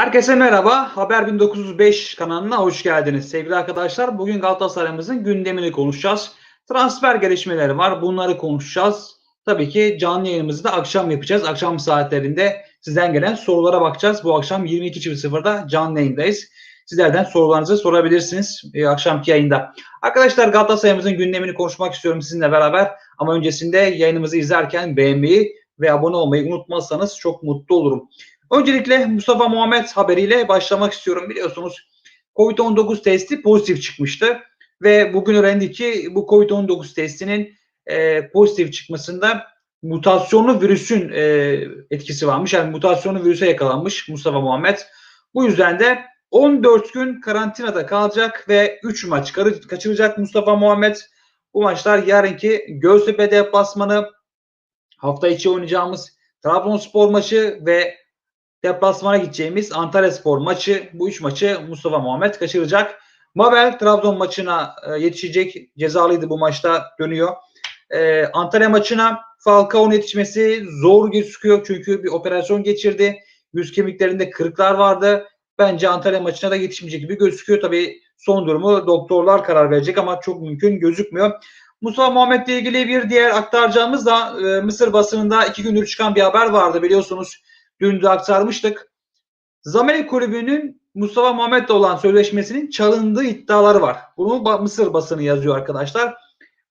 Herkese merhaba. Haber 1905 kanalına hoş geldiniz. Sevgili arkadaşlar, bugün Galatasaray'ımızın gündemini konuşacağız. Transfer gelişmeleri var. Bunları konuşacağız. Tabii ki canlı yayınımızı da akşam yapacağız. Akşam saatlerinde sizden gelen sorulara bakacağız. Bu akşam 22.00'da canlı yayındayız. Sizlerden sorularınızı sorabilirsiniz e, akşamki yayında. Arkadaşlar Galatasaray'ımızın gündemini konuşmak istiyorum sizinle beraber. Ama öncesinde yayınımızı izlerken beğenmeyi ve abone olmayı unutmazsanız çok mutlu olurum. Öncelikle Mustafa Muhammed haberiyle başlamak istiyorum. Biliyorsunuz Covid-19 testi pozitif çıkmıştı ve bugün öğrendik ki bu Covid-19 testinin e, pozitif çıkmasında mutasyonlu virüsün e, etkisi varmış. Yani mutasyonlu virüse yakalanmış Mustafa Muhammed. Bu yüzden de 14 gün karantinada kalacak ve 3 maç kaçıracak Mustafa Muhammed. Bu maçlar yarınki Göztepe deplasmanı, hafta içi oynayacağımız Trabzonspor maçı ve deplasmana gideceğimiz Antalya Spor maçı bu üç maçı Mustafa Muhammed kaçıracak. Mabel Trabzon maçına e, yetişecek. Cezalıydı bu maçta dönüyor. E, Antalya maçına Falcao'nun yetişmesi zor gözüküyor çünkü bir operasyon geçirdi. Yüz kemiklerinde kırıklar vardı. Bence Antalya maçına da yetişmeyecek gibi gözüküyor. Tabii son durumu doktorlar karar verecek ama çok mümkün gözükmüyor. Mustafa Muhammed ile ilgili bir diğer aktaracağımız da e, Mısır basınında iki gündür çıkan bir haber vardı biliyorsunuz. Dün de aktarmıştık. Zamalek kulübünün Mustafa Muhammed'le olan sözleşmesinin çalındığı iddiaları var. Bunu Mısır basını yazıyor arkadaşlar.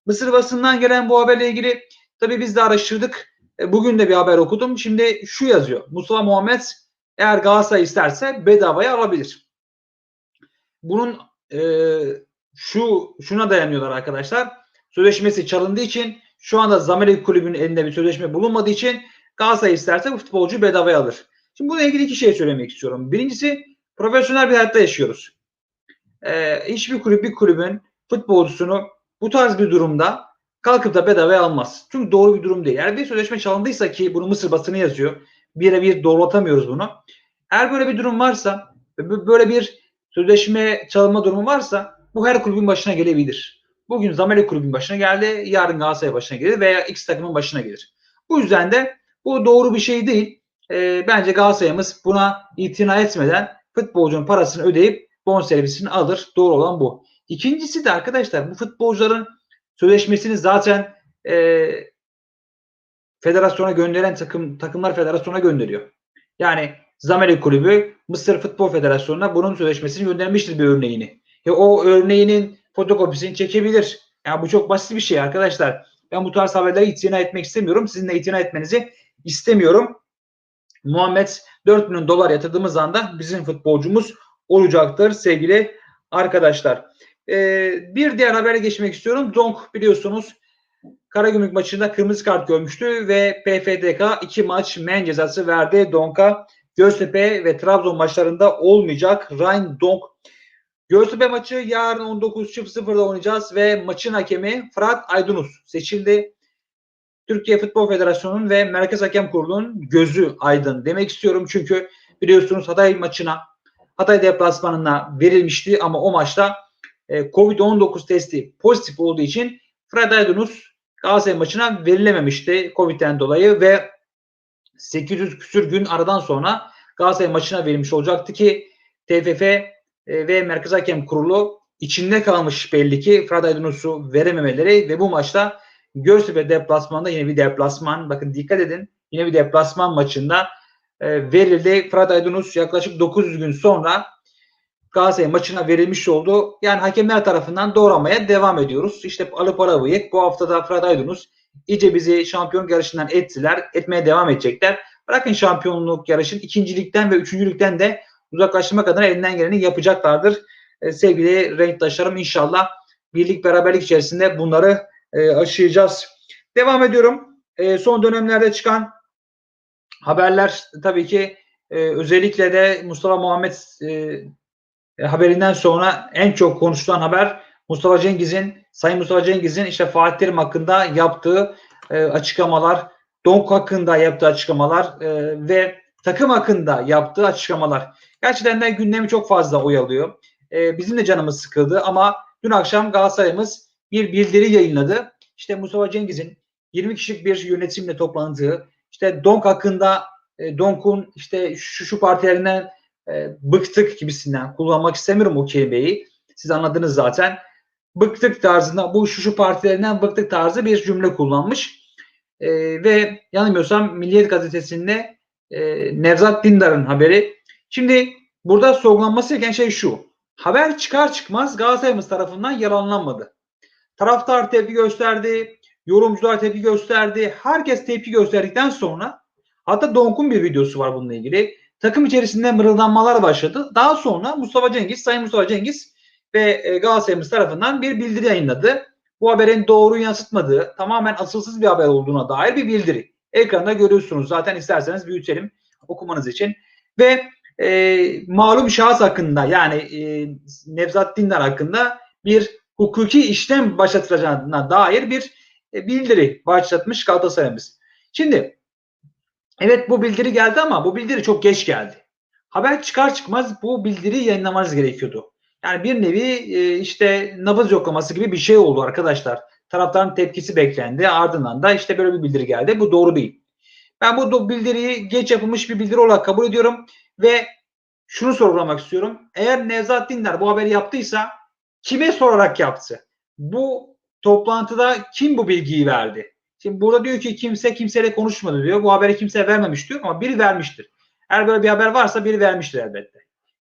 Mısır basından gelen bu haberle ilgili tabii biz de araştırdık. E, bugün de bir haber okudum. Şimdi şu yazıyor. Mustafa Muhammed eğer Galatasaray isterse bedavaya alabilir. Bunun e, şu şuna dayanıyorlar arkadaşlar. Sözleşmesi çalındığı için şu anda Zamalek kulübünün elinde bir sözleşme bulunmadığı için Galatasaray isterse bu futbolcu bedavaya alır. Şimdi bununla ilgili iki şey söylemek istiyorum. Birincisi profesyonel bir hayatta yaşıyoruz. Ee, hiçbir kulüp bir kulübün futbolcusunu bu tarz bir durumda kalkıp da bedavaya almaz. Çünkü doğru bir durum değil. Eğer bir sözleşme çalındıysa ki bunu Mısır basını yazıyor. Birebir doğrulatamıyoruz bunu. Eğer böyle bir durum varsa böyle bir sözleşme çalınma durumu varsa bu her kulübün başına gelebilir. Bugün Zamalek kulübün başına geldi, yarın Galatasaray başına gelir veya X takımın başına gelir. Bu yüzden de bu doğru bir şey değil. E, bence Galatasaray'ımız buna itina etmeden futbolcunun parasını ödeyip bonservisini alır. Doğru olan bu. İkincisi de arkadaşlar bu futbolcuların sözleşmesini zaten e, federasyona gönderen takım takımlar federasyona gönderiyor. Yani Zamalek Kulübü Mısır Futbol Federasyonu'na bunun sözleşmesini göndermiştir bir örneğini. Ya o örneğinin fotokopisini çekebilir. Yani bu çok basit bir şey arkadaşlar. Ben bu tarz haberlere itina etmek istemiyorum. Sizin de itina etmenizi istemiyorum. Muhammed 4 milyon dolar yatırdığımız anda bizim futbolcumuz olacaktır sevgili arkadaşlar. Ee, bir diğer habere geçmek istiyorum. Donk biliyorsunuz Karagümrük maçında kırmızı kart görmüştü ve PFDK iki maç men cezası verdi Donk'a. Göztepe ve Trabzon maçlarında olmayacak. Ryan Donk. Göztepe maçı yarın 19.00'da oynayacağız ve maçın hakemi Fırat Aydınus seçildi. Türkiye Futbol Federasyonu'nun ve Merkez Hakem Kurulu'nun gözü aydın demek istiyorum. Çünkü biliyorsunuz Hatay maçına Hatay deplasmanına verilmişti ama o maçta e, Covid-19 testi pozitif olduğu için Fred Aydınus Galatasaray maçına verilememişti Covid'den dolayı ve 800 küsür gün aradan sonra Galatasaray maçına verilmiş olacaktı ki TFF e, ve Merkez Hakem Kurulu içinde kalmış belli ki Fred Aydınus'u verememeleri ve bu maçta Göztepe deplasmanda yine bir deplasman. Bakın dikkat edin. Yine bir deplasman maçında e, verildi. Fırat Aydınus yaklaşık 900 gün sonra Galatasaray maçına verilmiş oldu. Yani hakemler tarafından doğramaya devam ediyoruz. İşte alıp arabıyık. Bu hafta da Fırat Aydınus iyice bizi şampiyon yarışından ettiler. Etmeye devam edecekler. Bırakın şampiyonluk yarışın ikincilikten ve üçüncülükten de uzaklaştırmak adına elinden geleni yapacaklardır. E, sevgili renktaşlarım inşallah birlik beraberlik içerisinde bunları e, aşıyacağız. Devam ediyorum. E, son dönemlerde çıkan haberler tabii ki e, özellikle de Mustafa Muhammed e, haberinden sonra en çok konuşulan haber Mustafa Cengiz'in Sayın Mustafa Cengiz'in işte Fatih Terim hakkında yaptığı e, açıklamalar, Donk hakkında yaptığı açıklamalar e, ve takım hakkında yaptığı açıklamalar. Gerçekten de gündemi çok fazla oyalıyor. E, bizim de canımız sıkıldı ama dün akşam Galatasaray'ımız bir bildiri yayınladı. İşte Mustafa Cengiz'in 20 kişilik bir yönetimle toplandığı, işte Donk hakkında e, Donk'un işte şu şu partilerinden e, bıktık gibisinden kullanmak istemiyorum o kelimeyi. Siz anladınız zaten. Bıktık tarzında bu şu şu partilerinden bıktık tarzı bir cümle kullanmış. E, ve yanılmıyorsam Milliyet Gazetesi'nde e, Nevzat Dindar'ın haberi. Şimdi burada sorgulanması gereken şey şu. Haber çıkar çıkmaz Galatasaray'ımız tarafından yalanlanmadı. Taraftar tepki gösterdi, yorumcular tepki gösterdi. Herkes tepki gösterdikten sonra hatta Donk'un bir videosu var bununla ilgili. Takım içerisinde mırıldanmalar başladı. Daha sonra Mustafa Cengiz, Sayın Mustafa Cengiz ve e, Galatasaray'ımız tarafından bir bildiri yayınladı. Bu haberin doğru yansıtmadığı, tamamen asılsız bir haber olduğuna dair bir bildiri. Ekranda görüyorsunuz. Zaten isterseniz büyütelim okumanız için. Ve e, malum şahıs hakkında yani e, Nevzat Dindar hakkında bir hukuki işlem başlatılacağına dair bir e, bildiri başlatmış Galatasaray'ımız. Şimdi evet bu bildiri geldi ama bu bildiri çok geç geldi. Haber çıkar çıkmaz bu bildiri yayınlamanız gerekiyordu. Yani bir nevi e, işte nabız yoklaması gibi bir şey oldu arkadaşlar. Taraftarın tepkisi beklendi. Ardından da işte böyle bir bildiri geldi. Bu doğru değil. Ben bu bildiriyi geç yapılmış bir bildiri olarak kabul ediyorum ve şunu sorgulamak istiyorum. Eğer Nevzat Dindar bu haberi yaptıysa kime sorarak yaptı? Bu toplantıda kim bu bilgiyi verdi? Şimdi burada diyor ki kimse kimseyle konuşmadı diyor. Bu haberi kimse vermemiş diyor ama biri vermiştir. Eğer böyle bir haber varsa biri vermiştir elbette.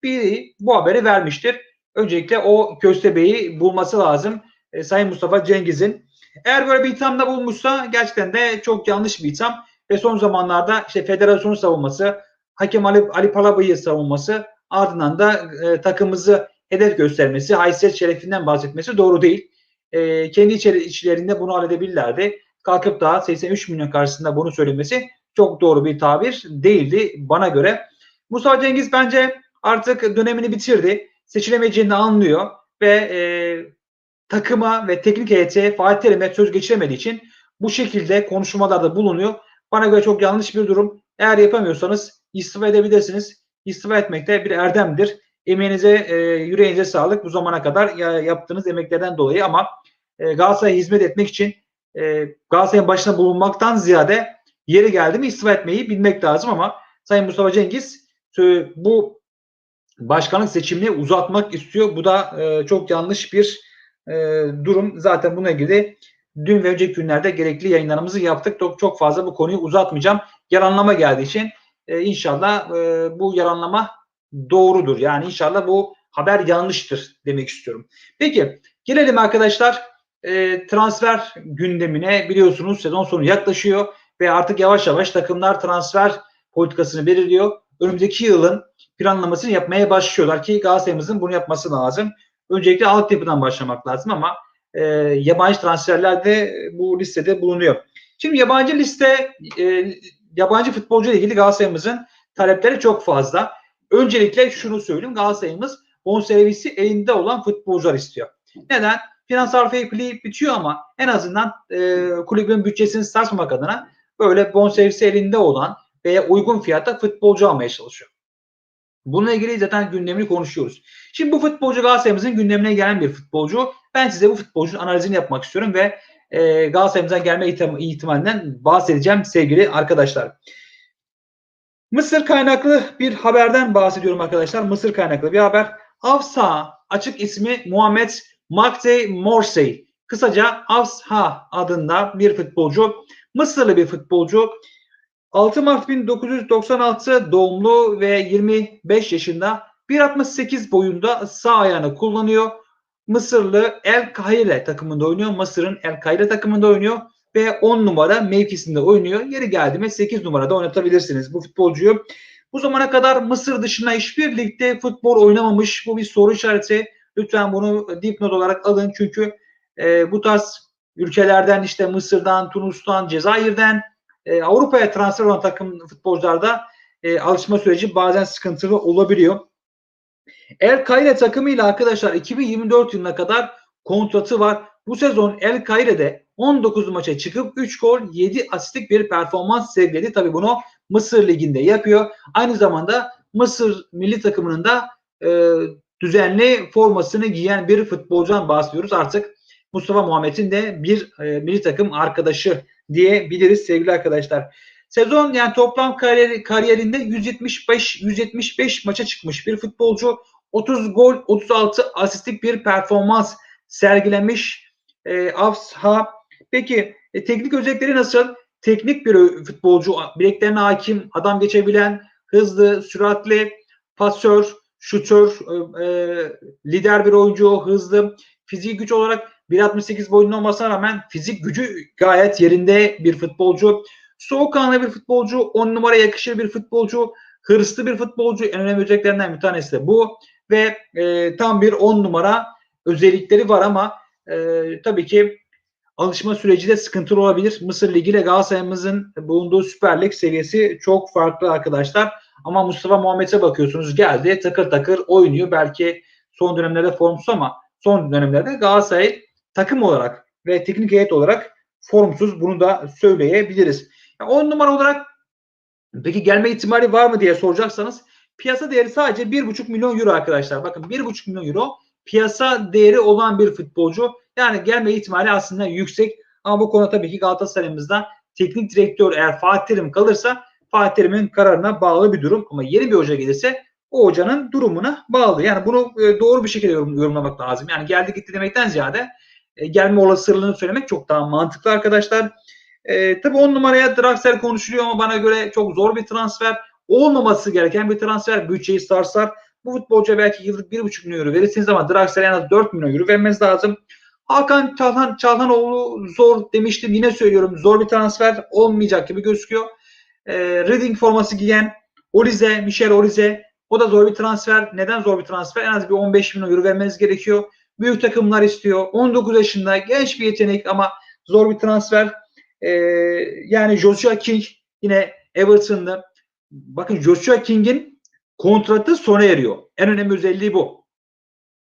Biri bu haberi vermiştir. Öncelikle o köstebeği bulması lazım. E, Sayın Mustafa Cengiz'in. Eğer böyle bir ithamda bulmuşsa gerçekten de çok yanlış bir itham. Ve son zamanlarda işte federasyonu savunması, hakem Ali, Ali Palabıyı savunması ardından da e, takımımızı hedef göstermesi, haysiyet şerefinden bahsetmesi doğru değil. E, kendi içlerinde bunu halledebilirlerdi. Kalkıp da 83 milyon karşısında bunu söylemesi çok doğru bir tabir değildi bana göre. Mustafa Cengiz bence artık dönemini bitirdi. Seçilemeyeceğini anlıyor ve e, takıma ve teknik heyete Fatih Terim'e söz geçiremediği için bu şekilde konuşmalarda bulunuyor. Bana göre çok yanlış bir durum. Eğer yapamıyorsanız istifa edebilirsiniz. İstifa etmek de bir erdemdir. Emeğinize, e, yüreğinize sağlık bu zamana kadar ya, yaptığınız emeklerden dolayı ama e, Galatasaray'a hizmet etmek için e, Galatasaray'ın başına bulunmaktan ziyade yeri geldi mi istifa etmeyi bilmek lazım ama Sayın Mustafa Cengiz e, bu başkanlık seçimini uzatmak istiyor. Bu da e, çok yanlış bir e, durum. Zaten buna ilgili dün ve önceki günlerde gerekli yayınlarımızı yaptık. Çok, çok fazla bu konuyu uzatmayacağım. Yalanlama geldiği için e, inşallah e, bu yalanlama doğrudur. Yani inşallah bu haber yanlıştır demek istiyorum. Peki gelelim arkadaşlar e, transfer gündemine biliyorsunuz sezon sonu yaklaşıyor ve artık yavaş yavaş takımlar transfer politikasını belirliyor. Önümüzdeki yılın planlamasını yapmaya başlıyorlar ki Galatasaray'ımızın bunu yapması lazım. Öncelikle altyapıdan başlamak lazım ama e, yabancı transferler de bu listede bulunuyor. Şimdi yabancı liste e, yabancı futbolcu ile ilgili Galatasaray'ımızın talepleri çok fazla. Öncelikle şunu söyleyeyim Galatasaray'ımız bonservisi elinde olan futbolcular istiyor. Neden? Finansal fair play bitiyor ama en azından e, kulübün bütçesini sarsmamak adına böyle bonservisi elinde olan veya uygun fiyatta futbolcu almaya çalışıyor. Bununla ilgili zaten gündemini konuşuyoruz. Şimdi bu futbolcu Galatasaray'ımızın gündemine gelen bir futbolcu. Ben size bu futbolcunun analizini yapmak istiyorum ve e, Galatasaray'ımızdan gelme ihtimalinden bahsedeceğim sevgili arkadaşlar. Mısır kaynaklı bir haberden bahsediyorum arkadaşlar. Mısır kaynaklı bir haber. Avsa açık ismi Muhammed Makte Morsey. Kısaca Avsa adında bir futbolcu. Mısırlı bir futbolcu. 6 Mart 1996 doğumlu ve 25 yaşında 1.68 boyunda sağ ayağını kullanıyor. Mısırlı El Kahire takımında oynuyor. Mısır'ın El Kahire takımında oynuyor ve 10 numara mevkisinde oynuyor. Yeri geldi mi 8 numarada oynatabilirsiniz bu futbolcuyu. Bu zamana kadar Mısır dışında hiçbir ligde futbol oynamamış. Bu bir soru işareti. Lütfen bunu dipnot olarak alın çünkü e, bu tarz ülkelerden işte Mısır'dan, Tunus'tan, Cezayir'den e, Avrupa'ya transfer olan takım futbolcularda e, alışma süreci bazen sıkıntılı olabiliyor. El Kaire takımıyla arkadaşlar 2024 yılına kadar kontratı var. Bu sezon El Kaire'de 19 maça çıkıp 3 gol 7 asistlik bir performans sergiledi. Tabi bunu Mısır Ligi'nde yapıyor. Aynı zamanda Mısır milli takımının da e, düzenli formasını giyen bir futbolcudan bahsediyoruz. Artık Mustafa Muhammed'in de bir e, milli takım arkadaşı diyebiliriz sevgili arkadaşlar. Sezon yani toplam kariyeri, kariyerinde 175 175 maça çıkmış bir futbolcu. 30 gol, 36 asistlik bir performans sergilemiş e, Afsha. Peki e, teknik özellikleri nasıl? Teknik bir futbolcu, bileklerine hakim, adam geçebilen, hızlı, süratli, pasör, şutör, e, lider bir oyuncu, hızlı, fiziği güç olarak 1.68 boyunda olmasına rağmen fizik gücü gayet yerinde bir futbolcu. Soğukkanlı bir futbolcu, 10 numara yakışır bir futbolcu, hırslı bir futbolcu. En önemli özelliklerinden bir tanesi de bu. Ve e, tam bir 10 numara özellikleri var ama e, tabii ki alışma süreci de sıkıntılı olabilir. Mısır Ligi ile Galatasaray'ımızın bulunduğu Süper Lig seviyesi çok farklı arkadaşlar. Ama Mustafa Muhammed'e bakıyorsunuz geldi takır takır oynuyor. Belki son dönemlerde formsuz ama son dönemlerde Galatasaray takım olarak ve teknik heyet olarak formsuz. Bunu da söyleyebiliriz. 10 numara olarak peki gelme ihtimali var mı diye soracaksanız piyasa değeri sadece 1,5 milyon euro arkadaşlar. Bakın 1,5 milyon euro piyasa değeri olan bir futbolcu. Yani gelme ihtimali aslında yüksek. Ama bu konu tabii ki Galatasaray'ımızda teknik direktör eğer Fatih Terim kalırsa Fatih Terim'in kararına bağlı bir durum. Ama yeni bir hoca gelirse o hocanın durumuna bağlı. Yani bunu e, doğru bir şekilde yorumlamak lazım. Yani geldi gitti demekten ziyade e, gelme olasılığını söylemek çok daha mantıklı arkadaşlar. E, tabii on numaraya Draxler konuşuluyor ama bana göre çok zor bir transfer. Olmaması gereken bir transfer. Bütçeyi sarsar. Bu futbolcuya belki yıllık 1,5 milyon euro verirsiniz ama Draxler'e en az 4 milyon euro vermeniz lazım. Hakan Çalhan, Çalhanoğlu zor demiştim. Yine söylüyorum zor bir transfer olmayacak gibi gözüküyor. E, Reading forması giyen Olize, Michel Olize o da zor bir transfer. Neden zor bir transfer? En az bir 15 milyon euro vermeniz gerekiyor. Büyük takımlar istiyor. 19 yaşında genç bir yetenek ama zor bir transfer. Ee, yani Joshua King yine Everton'da. Bakın Joshua King'in kontratı sona eriyor. En önemli özelliği bu.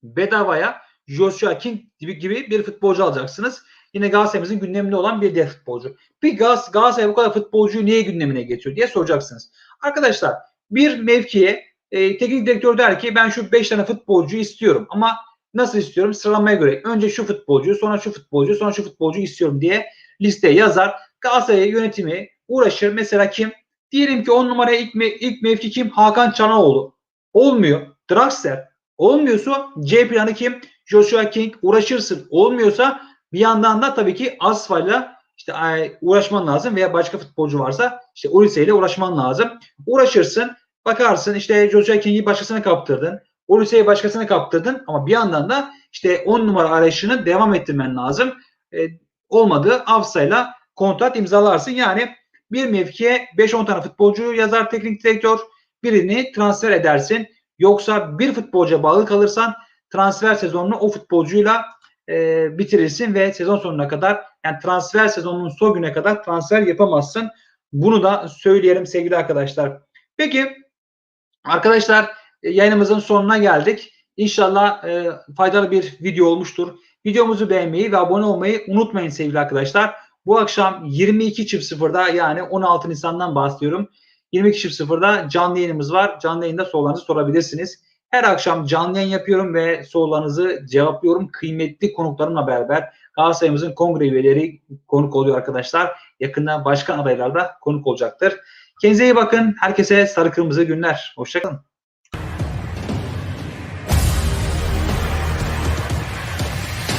Bedavaya Joshua King gibi, bir futbolcu alacaksınız. Yine Galatasaray'ımızın gündeminde olan bir diğer futbolcu. Bir Gal Galatasaray bu kadar futbolcuyu niye gündemine getiriyor diye soracaksınız. Arkadaşlar bir mevkiye e, teknik direktör der ki ben şu 5 tane futbolcu istiyorum ama nasıl istiyorum? Sıralamaya göre. Önce şu futbolcu, sonra şu futbolcu, sonra şu futbolcu istiyorum diye listeye yazar. Galatasaray yönetimi uğraşır. Mesela kim? Diyelim ki 10 numaraya ilk, me ilk mevki kim? Hakan Çanaoğlu. Olmuyor. Draxler. Olmuyorsa C planı kim? Joshua King. Uğraşırsın. Olmuyorsa bir yandan da tabii ki Asfal'la işte uğraşman lazım veya başka futbolcu varsa işte Ulise ile uğraşman lazım. Uğraşırsın. Bakarsın işte Joshua King'i başkasına kaptırdın. Ulise'yi başkasına kaptırdın ama bir yandan da işte 10 numara arayışını devam ettirmen lazım. E, olmadığı Afsa'yla kontrat imzalarsın. Yani bir mevkiye 5-10 tane futbolcu yazar teknik direktör birini transfer edersin. Yoksa bir futbolcuya bağlı kalırsan transfer sezonunu o futbolcuyla e, bitirirsin ve sezon sonuna kadar yani transfer sezonunun son güne kadar transfer yapamazsın. Bunu da söyleyelim sevgili arkadaşlar. Peki arkadaşlar e, yayınımızın sonuna geldik. İnşallah e, faydalı bir video olmuştur. Videomuzu beğenmeyi ve abone olmayı unutmayın sevgili arkadaşlar. Bu akşam 22.00'da yani 16 Nisan'dan bahsediyorum. 22.00'da canlı yayınımız var. Canlı yayında sorularınızı sorabilirsiniz. Her akşam canlı yayın yapıyorum ve sorularınızı cevaplıyorum. Kıymetli konuklarımla beraber Galatasaray'ımızın kongre üyeleri konuk oluyor arkadaşlar. Yakında başkan adaylar da konuk olacaktır. Kendinize iyi bakın. Herkese sarı kırmızı günler. Hoşçakalın.